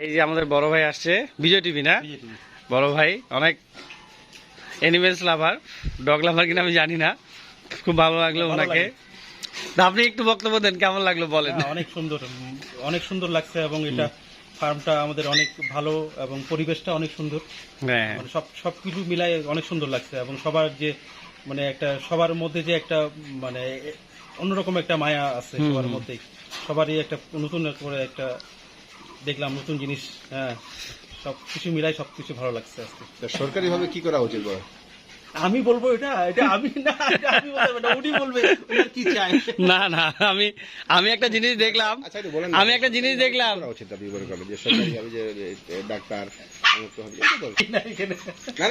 এই যে আমাদের বড় ভাই আসছে বিজয় টিভি না? বড় ভাই অনেক এনিমেলস লাভার ডগ লাভার কিনা আমি জানি না। খুব ভালো লাগল ওনাকে। আপনি একটু বক্তব্য দেন কেমন লাগল বলেন? অনেক সুন্দর অনেক সুন্দর লাগছে এবং এটা ফার্মটা আমাদের অনেক ভালো এবং পরিবেশটা অনেক সুন্দর। হ্যাঁ। মানে সব সবকিছু মিলাই অনেক সুন্দর লাগছে এবং সবার যে মানে একটা সবার মধ্যে যে একটা মানে অন্যরকম একটা মায়া আছে সবার হুম। মধ্যেই। সবারই একটা নতুন করে একটা দেখলাম নতুন জিনিস হ্যাঁ সব কিছু মিলাই সবকিছু ভালো লাগছে আজকে। সরকারি সরকারিভাবে কি করা উচিত বলো? আমি বলব এটা এটা আমি না আমি বলব উনি বলবে কি চাই? না না আমি আমি একটা জিনিস দেখলাম আচ্ছা আমি একটা জিনিস দেখলাম। উচিত আপনি মনে করেন যে সরকারিভাবে যে ডাক্তার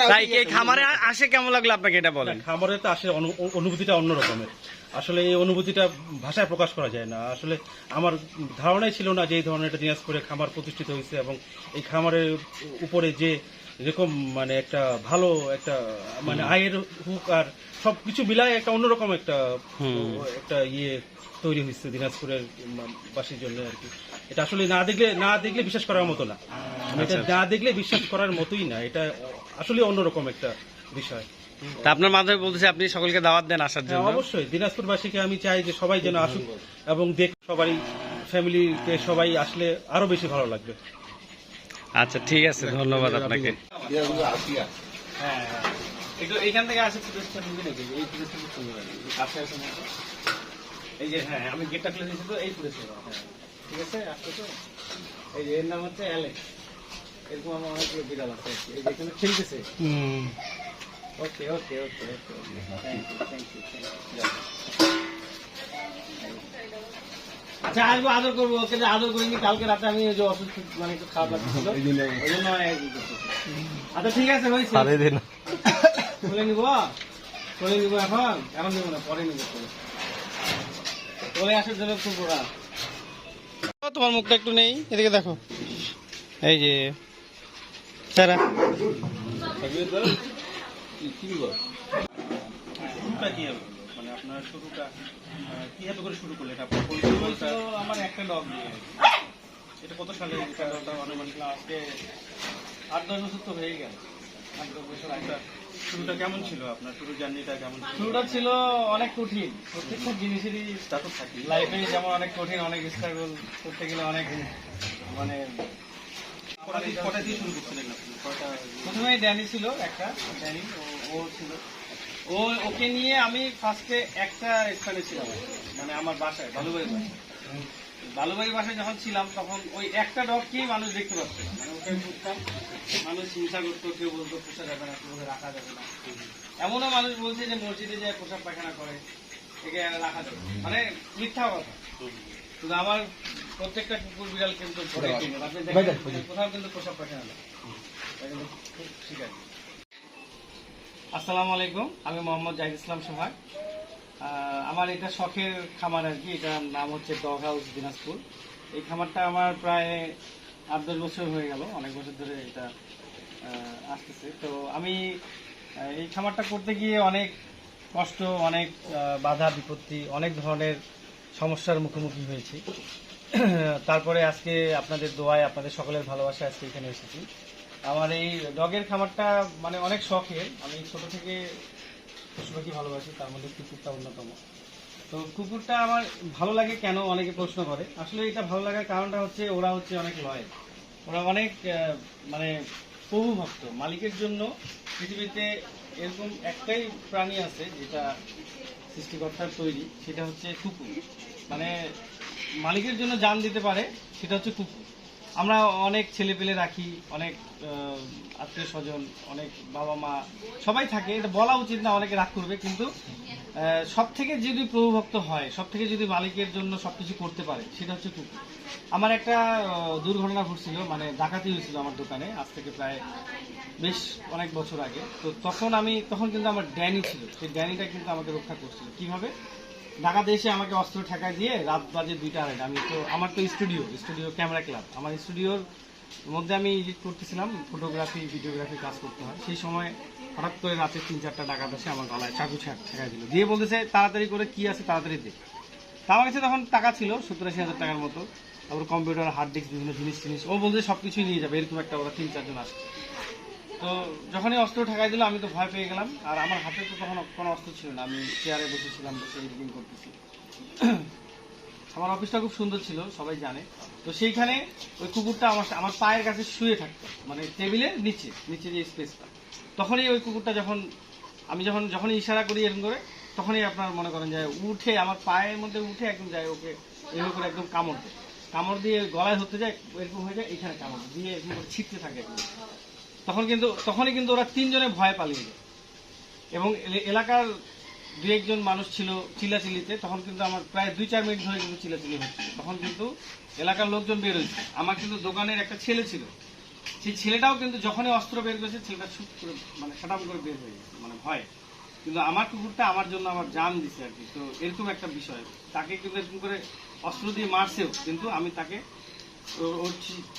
তাই খামারে আসে কেমন লাগল আপনাকে এটা বলেন? খামারে তো আসে অনু- অনুভূতিটা অন্য রকমের। আসলে এই অনুভূতিটা ভাষায় প্রকাশ করা যায় না। আসলে আমার ধারণাই ছিল না যে এই ধরনের একটা দিনাজপুরে খামার প্রতিষ্ঠিত হয়েছে এবং এই খামারের উপরে যে এরকম মানে একটা ভালো একটা মানে আয়ের হুক আর সবকিছু মিলায় একটা অন্যরকম একটা একটা ইয়ে তৈরি হয়েছে দিনাজপুরের বাসীর জন্য আর কি। এটা আসলে না দেখলে না দেখলে বিশ্বাস করার মতো না। মানে এটা আচ্ছা, না দেখলে বিশ্বাস করার মতোই না। এটা আসলে অন্যরকম একটা বিষয়। তা আপনার মাধ্যমে বলতেছে আপনি সকলকে দাওয়াত দেন আসার হ্যাঁ জন্য। অবশ্যই। দিনাজপুরবাসীকে আমি চাই যে সবাই যেন আসুক এবং দেখ সবাই ফ্যামিলিতে সবাই আসলে আরও বেশি ভালো লাগবে। আচ্ছা ঠিক আছে ধন্যবাদ আপনাকে। আসিয়া। হ্যাঁ একটু এখান থেকে আসে এই ফুটেজটা সুন্দর কাছে আসে এই যে হ্যাঁ আমি গেটটা খুলে দিয়েছি তো এই হ্যাঁ ঠিক আছে আসতে তো? এই যে এর নাম হচ্ছে অ্যালেক্স এরকম আমার অনেক বিড়াল আছে। এই যে এখানে খেলতেছে। Okay okay okay okay thank you thank you thank you আচ্ছা আসব আদর করব। ওকে যে আদর করিনি কালকে রাতে আমি ওই যে অসুস্থ মানে একটু খারাপ লাগছিল ওই জন্য আমি ই করতেছি। আচ্ছা ঠিক আছে হয়েছে। খুলে নিব? খুলে নিব এখন? এখন নিব না পরে নিব। চলে আসার জন্য খুব ওরা তোমার মুখটা একটু নেই এদিকে দেখো। এই যে স্যারা শুরুটা কি হবে? আপনার শুরুটা কীভাবে করে শুরু করলেন আপনার পরিকল্পনাটা আমার একটা ডগ দিয়ে এটা কত সালে এটা এটা আজকে আট দশ বছর তো হয়ে গেল। আট দশ বছর আগে। শুরুটা কেমন ছিল আপনার? শুরু জার্নিটা কেমন শুরুটা ছিল অনেক কঠিন। প্রত্যেকটা জিনিসেরই তা তো থাকি লাইফে যেমন অনেক কঠিন অনেক স্ট্রাগল করতে গেলে অনেক মানে কটা দিয়ে শুরু করছিলেন আপনি? কয়টা প্রথমে ড্যানি ছিল একটা ড্যানি ও- ও ছিল। ও ওকে নিয়ে আমি ফার্স্টে একটা স্থানে ছিলাম। মানে আমার বাসায় বালুবাড়ির বাসায়। বালুবাড়ির বাসায় যখন ছিলাম তখন ওই একটা ডগকেই মানুষ দেখতে পাচ্ছে মানে ওকে বুঝতাম মানুষ হিংসা করতো কেউ বলতো পোষা যাবে না কেউ রাখা যাবে না। এমনও মানুষ বলছে যে মসজিদে যায় পোশাক পায়খানা করে একে রাখা যাবে মানে মিথ্যা কথা। শুধু আমার প্রত্যেকটা কুকুর বিড়াল কিন্তু কোথাও কিন্তু পোশাক পায়খানা ঠিক আছে। আসসালামু আলাইকুম, আমি মোহাম্মদ জাহিদ ইসলাম সোহাগ। আমার এটা শখের খামার আর কি, এটার নাম হচ্ছে ডগ হাউস দিনাজপুর। এই খামারটা আমার প্রায় আট দশ বছর হয়ে গেল, অনেক বছর ধরে এটা আসতেছে। তো আমি এই খামারটা করতে গিয়ে অনেক কষ্ট, অনেক বাধা, বিপত্তি, অনেক ধরনের সমস্যার মুখোমুখি হয়েছি। তারপরে আজকে আপনাদের দোয়ায়, আপনাদের সকলের ভালোবাসা আজকে এখানে এসেছি। আমার এই ডগের খামারটা মানে অনেক শখের। আমি ছোট থেকে পশু পাখি ভালোবাসি, তার মধ্যে কুকুরটা অন্যতম। তো কুকুরটা আমার ভালো লাগে কেন অনেকে প্রশ্ন করে। আসলে এটা ভালো লাগার কারণটা হচ্ছে ওরা হচ্ছে অনেক লয়েল। ওরা অনেক মানে প্রভু ভক্ত মালিকের জন্য পৃথিবীতে এরকম একটাই প্রাণী আছে যেটা সৃষ্টিকর্তার তৈরি, সেটা হচ্ছে কুকুর। মানে মালিকের জন্য জান দিতে পারে, সেটা হচ্ছে কুকুর। আমরা অনেক ছেলে পেলে রাখি, অনেক আত্মীয় স্বজন অনেক বাবা মা সবাই থাকে, এটা বলা উচিত না অনেকে রাগ করবে, কিন্তু সব থেকে যদি প্রভুভক্ত হয় সব থেকে যদি মালিকের জন্য সব কিছু করতে পারে, সেটা হচ্ছে কুকুর। আমার একটা দুর্ঘটনা ঘটছিল মানে ডাকাতি হয়েছিল আমার দোকানে, আজ থেকে প্রায় বেশ অনেক বছর আগে। তো তখন আমি, তখন কিন্তু আমার ড্যানি ছিল, সেই ড্যানিটা কিন্তু আমাকে রক্ষা করছিল। কীভাবে? ঢাকাতে এসে আমাকে অস্ত্র ঠেকায় দিয়ে রাত বাজে দুইটা আড়াইটা। আমি তো আমার তো স্টুডিও স্টুডিও ক্যামেরা ক্লাব আমার স্টুডিওর মধ্যে আমি এডিট করতেছিলাম ফটোগ্রাফি ভিডিওগ্রাফি কাজ করতে হয়। সেই সময় হঠাৎ করে রাতে তিন চারটা ডাকাত এসে আমার গলায় চাকু ঠেক- দিল। দিয়ে বলতেছে, তাড়াতাড়ি করে কি আছে তাড়াতাড়ি দে। তা আমার কাছে তখন টাকা ছিল সত্তর আশি হাজার টাকার মতো। তারপর কম্পিউটার হার্ড ডিস্ক বিভিন্ন জিনিস জিনিস ও বলছে সব কিছুই নিয়ে যাবে, এরকম একটা ওরা তিন চারজন আসছে। তো যখনই অস্ত্র ঠেকাই দিল, আমি তো ভয় পেয়ে গেলাম। আর আমার হাতে তো তখন কোনো অস্ত্র ছিল না। আমি চেয়ারে বসেছিলাম, বসে এডিটিং করতেছি। আমার অফিসটা খুব সুন্দর ছিল, সবাই জানে। তো সেইখানে ওই কুকুরটা আমার আমার পায়ের কাছে শুয়ে থাকতো মানে টেবিলের নিচে নিচে যে স্পেসটা তখনই ওই কুকুরটা যখন, আমি যখন, যখনই ইশারা করি এরকম করে, তখনই আপনার মনে করেন যে উঠে, আমার পায়ের মধ্যে উঠে একদম যায়, ওকে এরকম করে একদম কামড় দেয়। কামড় দিয়ে গলায় হতে যায়, এরকম হয়ে যায়, এখানে কামড় দিয়ে এরকম করে ছিটতে থাকে। তখন কিন্তু, তখনই কিন্তু ওরা তিনজনে ভয় পালিয়ে যায়। এবং এলে- এলাকার দু একজন মানুষ ছিল চিল্লাচিল্লিতে, তখন কিন্তু আমার প্রায় দুই চার মিনিট ধরে কিন্তু চিল্লাচিল্লি হচ্ছিল তখন কিন্তু এলাকার লোকজন বের হয়েছে। আমার কিন্তু দোকানের একটা ছেলে ছিল। সেই ছেলেটাও কিন্তু যখনই অস্ত্র বের করেছে, ছেলেটা ছুট করে মানে সাটাম করে বের হয়ে গেছে মানে ভয়। কিন্তু আমার কুকুরটা আমার জন্য আমার জান দিছে আর কি। তো এরকম একটা বিষয়। তাকে কিন্তু এরকম করে অস্ত্র দিয়ে মারছেও, কিন্তু আমি তাকে ওর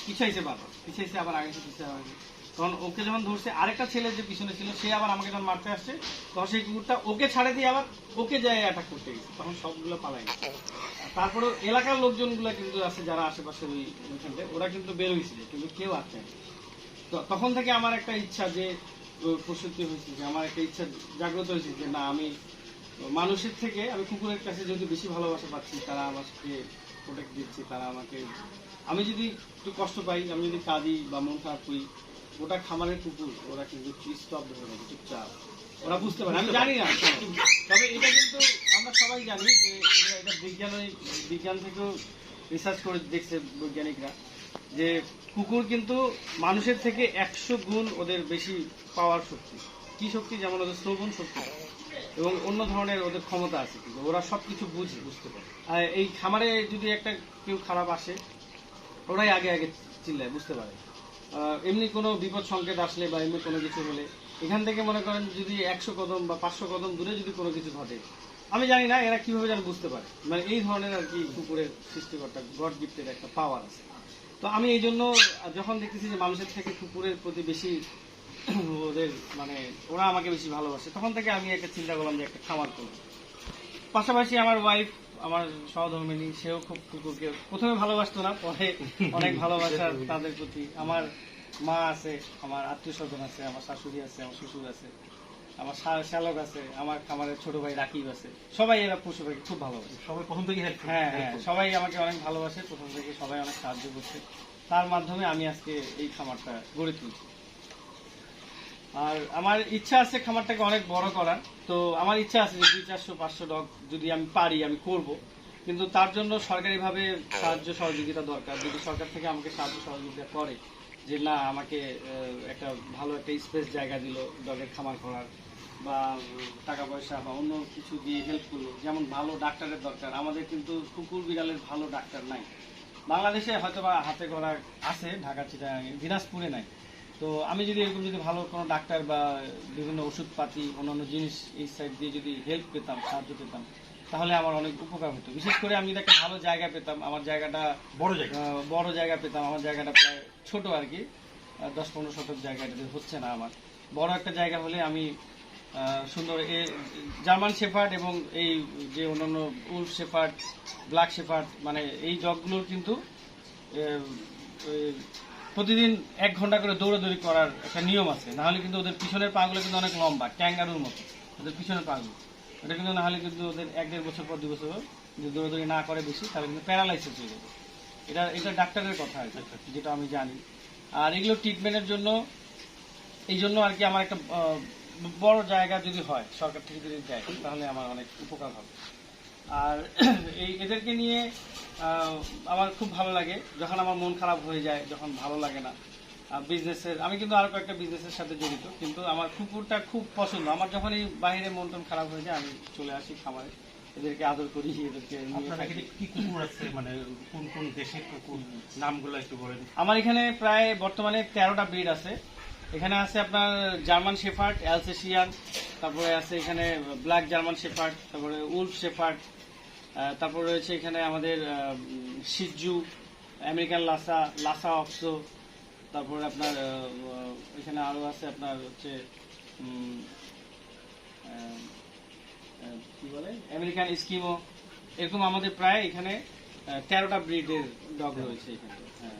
পিছাইছে বারবার। পিছাইছে আবার আগে পিছিয়ে। তখন ওকে যখন ধরছে আরেকটা ছেলে যে পিছনে ছিল সে আবার আমাকে যখন মারতে আসছে তখন সেই কুকুরটা ওকে ছাড়ে দিয়ে আবার ওকে যায় অ্যাটাক করতে গেছে। তখন সবগুলো পালাই তারপরে এলাকার লোকজনগুলো কিন্তু আছে যারা আশেপাশে ওই ওইখানটায় ওরা কিন্তু বের হয়েছিল কিন্তু কেউ আসছে তখন থেকে আমার একটা ইচ্ছা যে ও, প্রসূতি হয়েছে যে আমার একটা ইচ্ছা জাগ্রত হয়েছে যে না আমি মানুষের থেকে আমি কুকুরের কাছে যদি বেশি ভালোবাসা পাচ্ছি তারা আমাকে প্রোটেক্ট দিচ্ছে তারা আমাকে আমি যদি একটু কষ্ট পাই আমি যদি কাঁদি বা মন খারাপ করি ওটা খামারের কুকুর ওরা কিন্তু নেবে চুপচাপ। ওরা বুঝতে পারে আমি জানি না। তবে এটা কিন্তু আমরা সবাই জানি যে এটা- বিজ্ঞান বিজ্ঞান থেকেও রিসার্চ করে দেখছে বৈজ্ঞানিকরা যে কুকুর কিন্তু মানুষের থেকে একশো গুণ ওদের বেশি পাওয়ার শক্তি। কি শক্তি? যেমন ওদের শ্রবণ শক্তি এবং অন্য ধরনের ওদের ক্ষমতা আছে কিন্তু ওরা সবকিছু বুঝে বুঝতে পারে। আর এই খামারে যদি একটা কেউ খারাপ আসে ওরাই আগে আগে চিল্লায় বুঝতে পারে। এমনি কোনো বিপদ সংকেত আসলে বা এমনি কোনো কিছু হলে, এখান থেকে মনে করেন যদি একশো কদম বা পাঁচশো কদম দূরে যদি কোনো কিছু ঘটে, আমি জানি না এরা কীভাবে যেন বুঝতে পারে। মানে এই ধরনের আর কি কুকুরের সৃষ্টিকর্তা, গড গিফটের একটা পাওয়ার আছে। তো আমি এই জন্য যখন দেখতেছি যে মানুষের থেকে কুকুরের প্রতি বেশি ওদের মানে ওরা আমাকে বেশি ভালোবাসে, তখন থেকে আমি একটা চিন্তা করলাম যে একটা খামার করব। পাশাপাশি আমার ওয়াইফ আমার সহধর্মিনী সেও খুব কুকুরকে প্রথমে ভালোবাসতো না পরে অনেক ভালোবাসা তাদের প্রতি। আমার মা আছে আমার আত্মীয় স্বজন আছে আমার শাশুড়ি আছে আমার শ্বশুর আছে আমার শ্যালক আছে আমার খামারের ছোট ভাই রাকিব আছে। সবাই এরা পশু পাখি খুব ভালোবাসে। সবাই প্রথম থেকে হেল্প হ্যাঁ হ্যাঁ সবাই আমাকে অনেক ভালোবাসে প্রথম থেকে সবাই অনেক সাহায্য করছে। তার মাধ্যমে আমি আজকে এই খামারটা গড়ে তুলছি। আর আমার ইচ্ছা আছে খামারটাকে অনেক বড় করার। তো আমার ইচ্ছা আছে যে দুই চারশো, পাঁচশো ডগ যদি আমি পারি, আমি করব। কিন্তু তার জন্য সরকারিভাবে সাহায্য, সহযোগিতা দরকার। যদি সরকার থেকে আমাকে সাহায্য, সহযোগিতা করে যে না, আমাকে একটা ভালো একটা স্পেস জায়গা দিল ডগের খামার করার বা টাকা পয়সা বা অন্য কিছু দিয়ে হেল্প করল। যেমন ভালো ডাক্তারের দরকার। আমাদের কিন্তু কুকুর বিড়ালের ভালো ডাক্তার নাই। বাংলাদেশে হয়তো বা হাতে করা আছে, ঢাকা, চিটাগাং, দিনাজপুরে নাই। তো আমি যদি এরকম যদি ভালো কোনো ডাক্তার বা বিভিন্ন ওষুধপাতি অন্যান্য জিনিস এই সাইড দিয়ে যদি হেল্প পেতাম সাহায্য পেতাম তাহলে আমার অনেক উপকার হতো। বিশেষ করে আমি যদি একটা ভালো জায়গা পেতাম আমার জায়গাটা বড় জায়গা। বড় জায়গা পেতাম আমার জায়গাটা প্রায় ছোট আর কি দশ পনেরো শতক জায়গা এটা হচ্ছে না আমার। বড় একটা জায়গা হলে আমি সুন্দর এ জার্মান শেফার্ড এবং এই যে অন্যান্য উলফ শেফার্ড ব্ল্যাক শেফার্ড মানে এই জগগুলোর কিন্তু প্রতিদিন এক ঘণ্টা করে দৌড়াদৌড়ি করার একটা নিয়ম আছে। নাহলে কিন্তু ওদের পিছনের পাগুলো কিন্তু অনেক লম্বা, ক্যাঙ্গারুর মতো। ওদের পিছনের পাগুলো। ওটা কিন্তু নাহলে কিন্তু ওদের এক দেড় বছর পর দুই বছর যদি দৌড়াদৌড়ি না করে বেশি, তাহলে কিন্তু প্যারালাইসিস হয়ে যাবে। এটা এটা ডাক্তারের কথা আর যেটা আমি জানি। আর এগুলো ট্রিটমেন্টের জন্য, এই জন্য আর কি আমার একটা বড় জায়গা যদি হয়, সরকার থেকে যদি দেয়, তাহলে আমার অনেক উপকার হবে। আর এই এদেরকে নিয়ে আমার খুব ভালো লাগে। যখন আমার মন খারাপ হয়ে যায় যখন ভালো লাগে না। বিজনেসের আমি কিন্তু আরও কয়েকটা বিজনেসের সাথে জড়িত কিন্তু আমার কুকুরটা খুব পছন্দ। আমার যখন এই বাইরে মন টন খারাপ হয়ে যায় আমি চলে আসি খামারে। এদেরকে আদর করি এদেরকে কি কুকুর আছে? মানে কোন কোন দেশের কুকুর? নামগুলো একটু বলেন। আমার এখানে প্রায় বর্তমানে তেরোটা ব্রিড আছে। এখানে আছে আপনার জার্মান শেফার্ড অ্যালসেশিয়ান তারপরে আছে এখানে ব্ল্যাক জার্মান শেফার্ড তারপরে উল্ফ শেফার্ড তারপর রয়েছে এখানে আমাদের সিজু আমেরিকান লাসা লাসা অক্সো তারপরে আপনার এখানে আরও আছে আপনার হচ্ছে কি বলে? আমেরিকান স্কিমো এরকম আমাদের প্রায় এখানে তেরোটা ব্রিডের ডগ রয়েছে এখানে। হ্যাঁ,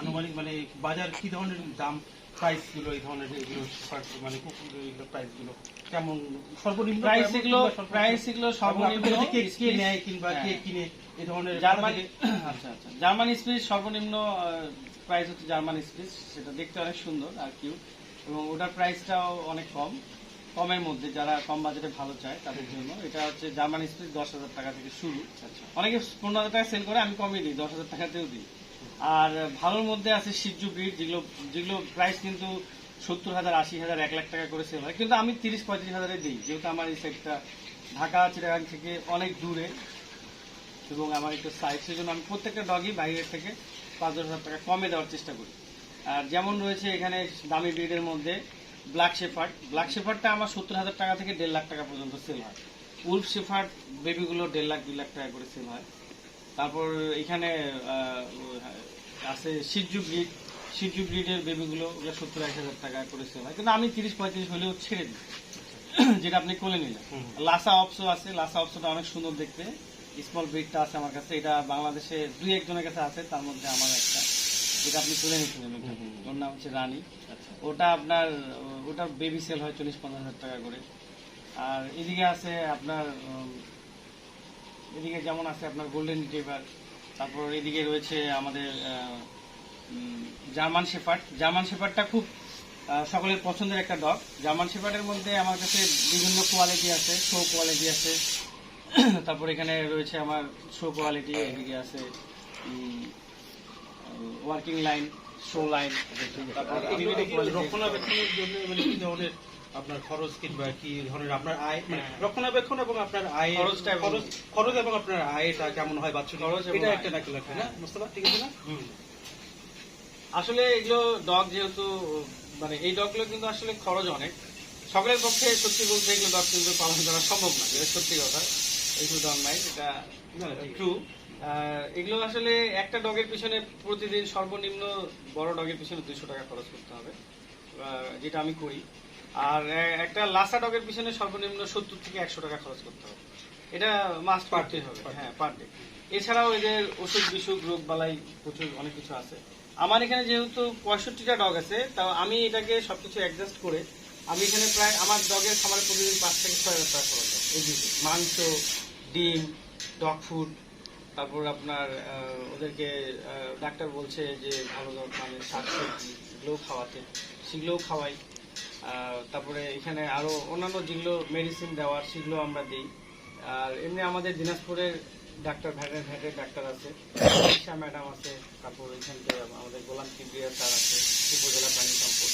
আনুমানিক মানে বাজার কি ধরনের দাম? প্রাইসগুলো এই ধরনের এগুলো মানে কুকুর এগুলো প্রাইসগুলো কেমন? সর্বনিম্ন প্রাইস এগুলো প্রাইস এগুলো সর্বনিম্ন কে কে নেয় কিংবা কে হ্যাঁ। কিনে এই ধরনের জার্মানি আচ্ছা আচ্ছা। জার্মান স্পিচ সর্বনিম্ন প্রাইস হচ্ছে জার্মান স্পিচ সেটা দেখতে অনেক সুন্দর আর কিউ এবং ওটার প্রাইসটাও অনেক কম। কমের মধ্যে যারা কম বাজেটে ভালো চায় তাদের জন্য। এটা হচ্ছে জার্মান স্পিচ দশ হাজার টাকা থেকে শুরু। অনেকে পনেরো হাজার টাকা সেল করে আমি কমই দিই দশ হাজার টাকাতেও দিই। আর ভালোর মধ্যে আছে সিজু ব্রিড যেগুলো যেগুলো প্রাইস কিন্তু সত্তর হাজার, আশি হাজার, এক লাখ টাকা করে সেল হয়। কিন্তু আমি তিরিশ পঁয়ত্রিশ হাজারে দিই, যেহেতু আমার এই সাইডটা ঢাকা, চিটাগাং থেকে অনেক দূরে এবং আমার একটু সাইজ সেজন্য আমি প্রত্যেকটা ডগই বাইরের থেকে পাঁচ দশ হাজার টাকা কমে দেওয়ার চেষ্টা করি। আর যেমন রয়েছে এখানে দামি ব্রিডের মধ্যে ব্ল্যাক শেফার্ড ব্ল্যাক শেফার্ডটা আমার সত্তর হাজার টাকা থেকে দেড় লাখ টাকা পর্যন্ত সেল হয়। উল্ফ শেফার্ড বেবিগুলো দেড় লাখ, দুই লাখ টাকা করে সেল হয়। তারপর এখানে আছে সিজু ব্রিড সিজু ব্রিডের বেবিগুলো সত্তর এক হাজার টাকা করে সেল হয় কিন্তু আমি তিরিশ পঁয়ত্রিশ হলেও ছেড়ে দিই। যেটা আপনি কোলে নিলেন। লাসা অপসো আছে লাসা অপসোটা অনেক সুন্দর দেখতে। স্মল ব্রিডটা আছে আমার কাছে এটা বাংলাদেশে দুই একজনের কাছে আছে তার মধ্যে আমার একটা। যেটা আপনি তুলে নিয়েছিলেন। ওর নাম হচ্ছে রানী। আচ্ছা। ওটা আপনার ওটার বেবি সেল হয় চল্লিশ পঞ্চাশ হাজার টাকা করে। আর এদিকে আছে আপনার এদিকে যেমন আছে আপনার গোল্ডেন রিট্রিভার তারপর এদিকে রয়েছে আমাদের জার্মান শেফার্ড জার্মান শেফার্ডটা খুব সকলের পছন্দের একটা ডগ জার্মান শেফার্ডের মধ্যে আমার কাছে বিভিন্ন কোয়ালিটি আছে শো কোয়ালিটি আছে। তারপর এখানে রয়েছে আমার শো কোয়ালিটি এদিকে আছে ওয়ার্কিং লাইন শো লাইন তারপর রক্ষণাবেক্ষণের জন্য মানে কি ধরনের আপনার খরচ কিংবা কি ধরনের আপনার আয় মানে হ্যাঁ। রক্ষণাবেক্ষণ এবং আপনার আয় খরচটা খরচ খরচ এবং আপনার আয়টা কেমন হয় বাচ্চা খরচ এটা একটা নাকি লাগবে না? মোস্তফা ঠিক আছে না? আসলে এগুলো ডগ যেহেতু মানে এই ডগগুলো কিন্তু আসলে খরচ অনেক। সকলের পক্ষে সত্যি বলতে এগুলো ডগ কিন্তু পালন করা সম্ভব না এটা সত্যি কথা। এইগুলো ডগ নাই এটা। ট্রু এগুলো আসলে একটা ডগের পিছনে প্রতিদিন সর্বনিম্ন বড় ডগের পিছনে দুইশো টাকা খরচ করতে হবে যেটা আমি করি। আর একটা লাসা ডগের পিছনে সর্বনিম্ন সত্তর থেকে একশো টাকা খরচ করতে হবে। এটা মাস্ট পারতে হবে। হ্যাঁ পার ডে এছাড়াও এদের ওষুধ বিসুখ রোগ বালাই প্রচুর অনেক কিছু আছে। আমার এখানে যেহেতু পঁয়ষট্টিটা ডগ আছে তাও আমি এটাকে সবকিছু অ্যাডজাস্ট করে আমি এখানে প্রায় আমার ডগের খামারে প্রতিদিন পাঁচ থেকে ছয় হাজার টাকা খরচ হয়। মাংস ডিম ডগ ফুড তারপর আপনার ওদেরকে ডাক্তার বলছে যে ভালো মানে শাক সবজি এগুলোও খাওয়াতে। সেগুলোও খাওয়াই। তারপরে এখানে আরও অন্যান্য যেগুলো মেডিসিন দেওয়ার সেগুলো আমরা দিই। আর এমনি আমাদের দিনাজপুরের ডাক্তার ভ্যাটের ভ্যাটের ডাক্তার আছে। ঈশা ম্যাডাম আছে তারপর এখান থেকে আমাদের গোলাম কিবরিয়া স্যার আছে উপজেলা প্রাণী সম্পদ।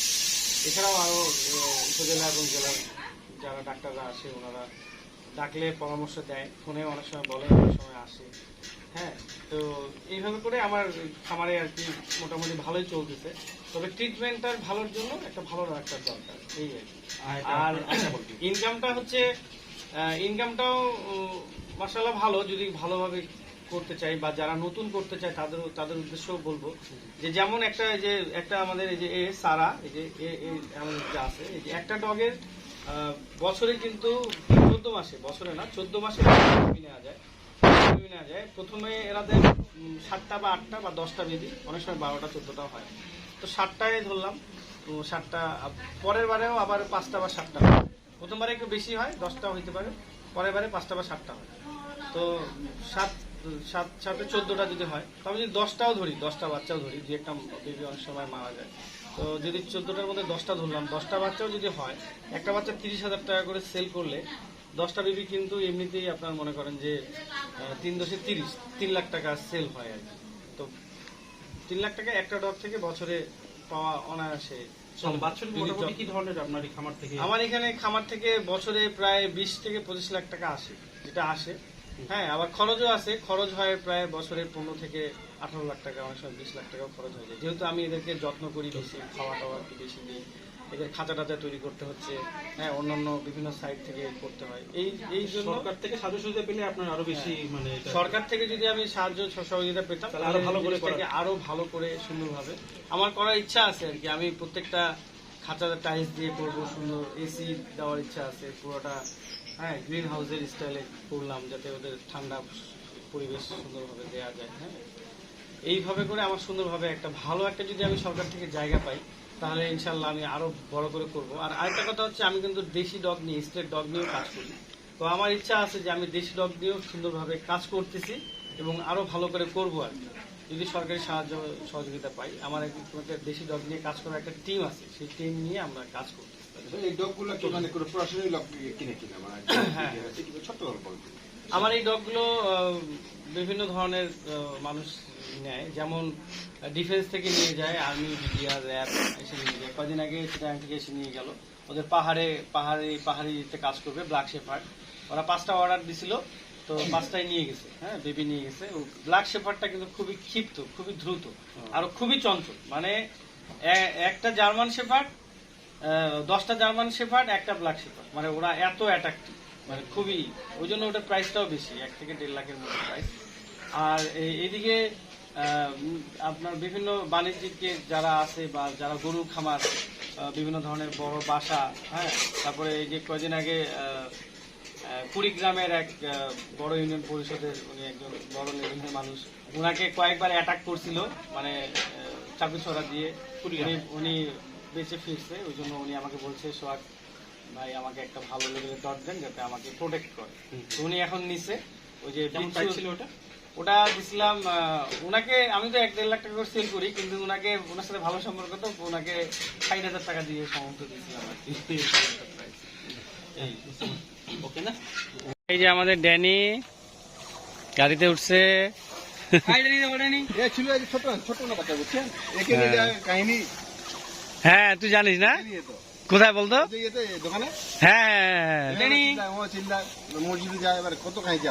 এছাড়াও আরও আহ, উপজেলা এবং জেলার যারা ডাক্তাররা আসে ওনারা ডাকলে পরামর্শ দেয়। ফোনে অনেক সময় বলে অনেক সময় আসে। হ্যাঁ তো এইভাবে করে আমার খামারে আর কি মোটামুটি ভালোই চলতেছে। তবে ট্রিটমেন্টটার ভালোর জন্য একটা ভালো ডাক্তার দরকার এই আর ইনকামটা হচ্ছে ইনকামটাও মাসাল্লাহ ভালো যদি ভালোভাবে করতে চাই বা যারা নতুন করতে চায় তাদের তাদের উদ্দেশ্যও বলব যে যেমন একটা যে একটা আমাদের এই যে এ সারা এই যে এ আমাদের যা আছে এই যে একটা ডগের বছরে কিন্তু চোদ্দ মাসে বছরে না চোদ্দ মাসে নেওয়া যায় নেওয়া যায় প্রথমে এরাদের উম, সাতটা বা আটটা বা দশটা বেবি অনেক সময় বারোটা চোদ্দটাও হয়। তো সাতটায় ধরলাম। তো আব- পরের বারেও আবার পাঁচটা বা সাতটা। হয়। প্রথমবারে একটু বেশি হয়, দশটা হইতে পারে। পরের বারে পাঁচটা বা সাতটা হয়। তো সাত সাত সাথে চোদ্দোটা যদি হয়, তবে যদি দশটাও ধরি, দশটা বাচ্চাও ধরি, যে একটা বেবি অনেক সময় মারা যায়। তো যদি চোদ্দোটার মধ্যে দশটা ধরলাম, দশটা বাচ্চাও যদি হয়, একটা বাচ্চা তিরিশ হাজার টাকা করে সেল করলে, দশটা বেবি কিন্তু এমনিতেই আপনার মনে করেন যে তিন দশে তিরিশ, তিন লাখ টাকা সেল হয় আর কি। তিন লাখ টাকা একটা ডগ থেকে বছরে পাওয়া অনায়াসে বাচ্চার মোটামুটি কি ধরনের আপনার খামার থেকে? আমার এখানে খামার থেকে বছরে প্রায় বিশ থেকে পঁচিশ লাখ টাকা আসে যেটা আসে। হ্যাঁ আবার খরচও আছে খরচ হয় প্রায় বছরে পনেরো থেকে আঠারো লাখ টাকা অনেক সময় বিশ লাখ টাকাও খরচ হয়ে যায়। যেহেতু আমি এদেরকে যত্ন করি বেশি খাওয়া টাওয়া একটু বেশি দিই। এদের খাঁচা টাচা তৈরি করতে হচ্ছে। হ্যাঁ অন্যান্য বিভিন্ন সাইড থেকে করতে হয়। এই এই জন্য সরকার থেকে সাহায্য সুবিধা পেলে আপনার আরও বেশি মানে সরকার থেকে যদি আমি সাহায্য সহযোগিতা পেতাম তাহলে আরও ভালো করে আরও ভালো করে সুন্দরভাবে। আমার করার ইচ্ছা আছে আর কি। আমি প্রত্যেকটা খাঁচাতে টাইলস দিয়ে করব সুন্দর এসি দেওয়ার ইচ্ছা আছে। পুরোটা হ্যাঁ গ্রিন হাউসের স্টাইলে করলাম যাতে ওদের ঠান্ডা পরিবেশ সুন্দরভাবে দেওয়া যায় হ্যাঁ। এইভাবে করে আমার সুন্দরভাবে একটা ভালো একটা যদি আমি সরকার থেকে জায়গা পাই তাহলে ইনশাল্লাহ আমি আরও বড় করে করব আর আরেকটা কথা হচ্ছে আমি কিন্তু দেশি ডগ নিয়ে স্টেট ডগ নিয়েও কাজ করি তো আমার ইচ্ছা আছে যে আমি দেশি ডগ নিয়েও সুন্দরভাবে কাজ করতেছি এবং আরও ভালো করে করব আর কি। যদি সরকারি সাহায্য সহযোগিতা পাই আমার এক- একটা দেশি ডগ নিয়ে কাজ করার একটা টিম আছে সেই টিম নিয়ে আমরা কাজ করতেছি এই ডগগুলো কি মানে কোনো প্রশাসনিক লোক কিনে কিনা মানে হ্যাঁ। ছোট্ট গল্প আমার এই ডগগুলো বিভিন্ন ধরনের মানুষ নেয়। যেমন ডিফেন্স থেকে নিয়ে যায় আর্মি বিডিআর র্যাব এসে নিয়ে যায়। কদিন আগে চিটাং থেকে এসে নিয়ে গেল। ওদের পাহাড়ে পাহাড়ে পাহাড়িতে কাজ করবে ব্ল্যাক শেফার্ড ওরা পাঁচটা অর্ডার দিছিল তো পাঁচটাই নিয়ে গেছে। হ্যাঁ বেবি নিয়ে গেছে। ব্ল্যাক শেফার্ডটা কিন্তু খুবই ক্ষিপ্ত খুবই দ্রুত আর খুবই চঞ্চল। মানে একটা জার্মান শেফার্ড দশটা জার্মান শেফার্ড একটা ব্ল্যাক শেফার্ড মানে ওরা এত অ্যাট্রাক্টিভ মানে খুবই ওই জন্য ওটার প্রাইসটাও বেশি এক থেকে দেড় লাখের মতো প্রাইস আর এই- এইদিকে আপনার বিভিন্ন বাণিজ্যিক যারা আছে বা যারা গরু খামার বিভিন্ন ধরনের বড় বাসা হ্যাঁ? তারপরে এই যে কয়দিন আগে কুড়িগ্রামের এক বড় ইউনিয়ন পরিষদের উনি একজন বড় লেভেলের মানুষ। ওনাকে কয়েকবার অ্যাটাক করছিল মানে চাকরি ছড়া দিয়ে। উনি- উনি বেঁচে ফিরছে ওই জন্য উনি আমাকে বলছে সোহাগ ভাই আমাকে একটা ভালো লেভেলের ডট দেন যাতে আমাকে প্রোটেক্ট করে। তো উনি এখন নিছে। ওই যে ছিল ওটা? ওটা দিছিলাম ওনাকে আমি তো এক দেড় লাখ টাকা করে সেল করি কিন্তু ওনাকে ওনার সাথে ভালো সম্পর্ক তো ওনাকে ষাট হাজার টাকা দিয়ে সমস্ত দিয়েছিলাম আর কি। ওকে না? এই যে আমাদের ড্যানি গাড়িতে উঠছে। হ্যাঁ। হ্যাঁ তুই জানিস না? কোথায় বলতো? এই যে ইয়েতে, দোকানে? হ্যাঁ হ্যাঁ এখানে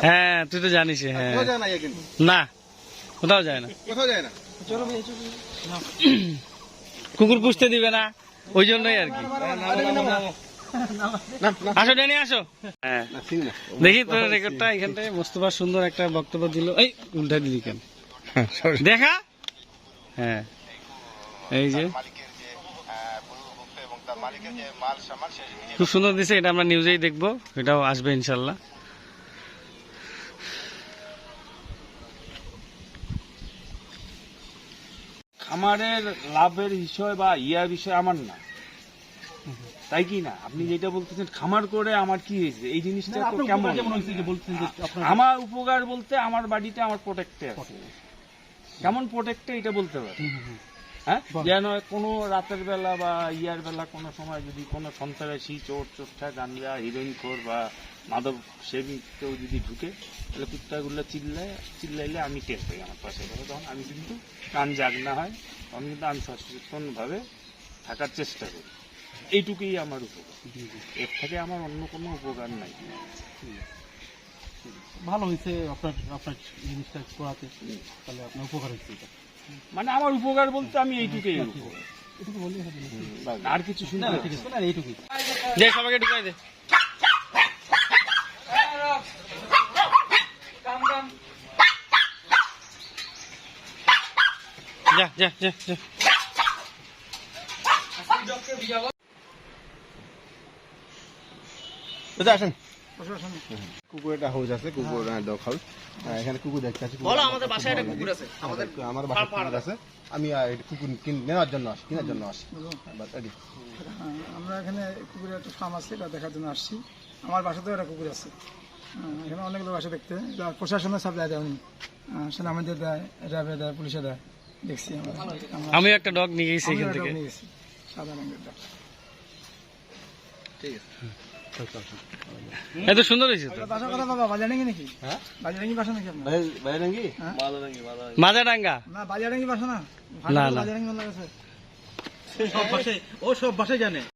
হ্যাঁ। তুই তো জানিস হ্যাঁ। না কোথাও যায় না। কোথাও যায় না? কুকুর পুষতে দিবে না ওই জন্যই আর কি। না না আসো ড্যানি আসো। হ্যাঁ। না ঠিক না। দেখি তোর রেকর্ডটা এখানটায় মোস্তফা সুন্দর একটা বক্তব্য দিল। এই উল্টা দিলি কেন? দেখা? হ্যাঁ। এই যে। খুব সুন্দর দিছে এটা আমরা নিউজেই দেখব এটাও আসবে ইনশাল্লাহ। খামারের লাভের বিষয় বা ইয়ার বিষয় আমার না। তাই কি না? আপনি যেটা বলতেছেন খামার করে আমার কি হয়েছে? এই জিনিসটা তো কেমন? আমার উপকার বলতে আমার বাড়িতে আমার প্রোটেক্টে আছে। কেমন প্রোটেক্টে এটা বলতে পারে। হ্যাঁ। যেন কোনো রাতের বেলা বা ইয়ার বেলা কোনো সময় যদি কোনো সন্ত্রাসী চোর চোরটা গাঞ্জা হিরোইন খোর বা মাদক সেবী কেউ যদি ঢুকে তাহলে কুত্তাগুলো চিল্লায় চিল্লাইলে আমি টের পাই আমার পাশে। ধরো তখন আমি কিন্তু কান জাগ না হয় তখন কিন্তু আমি সচেতনভাবে থাকার চেষ্টা করি। এইটুকুই আমার উপকার। এর থেকে আমার অন্য কোনো উপকার নাই। ভালো হয়েছে আপনার আপনার জিনিসটা করাতে তাহলে আপনার উপকার হয়েছে এটা। মানে আমার উপকার বলতে আমি এইটুকুই আর কিছু শুনতে না, হবে ঠিক আছে না, এইটুকুই। সবাইকে ঢুকাই দে। যা যা যা যা। বুঝতে আসেন? কুকুর একটা হাউস আছে কুকুর ডগ হাউস এখানে কুকুর দেখতে আছি বলো আমাদের বাসায় একটা কুকুর আছে। আমাদের আমার বাসায় কুকুর আছে। আমি কুকুর কিন- নেওয়ার জন্য আসি কেনার জন্য আসি। হ্যাঁ, আমরা এখানে কুকুরের একটা ফার্ম আছে এটা দেখার জন্য আসছি। আমার বাসাতেও একটা কুকুর আছে। হ্যাঁ, এখানে অনেক লোক আসে দেখতে। প্রশাসনের সাপ্লাই দেয় উনি। আহ, সেনাবাহিনীতে দেয় র্যাবে দেয় পুলিশে দেয়। দেখছি আমরা। আমি একটা ডগ নিয়ে গেছি এখান থেকে। সাদা রঙের dog। এত সুন্দর হয়েছে তো বাসা কথা বাবা বাজারাঙ্গি নাকি হ্যাঁ? বাজারাঙ্গি বাসা নাকি আপনার? হ্যাঁ? না বাজারাঙ্গি বাসা না। বাজারাঙ্গি মনে সব ভাষায় ও সব ভাষায় জানে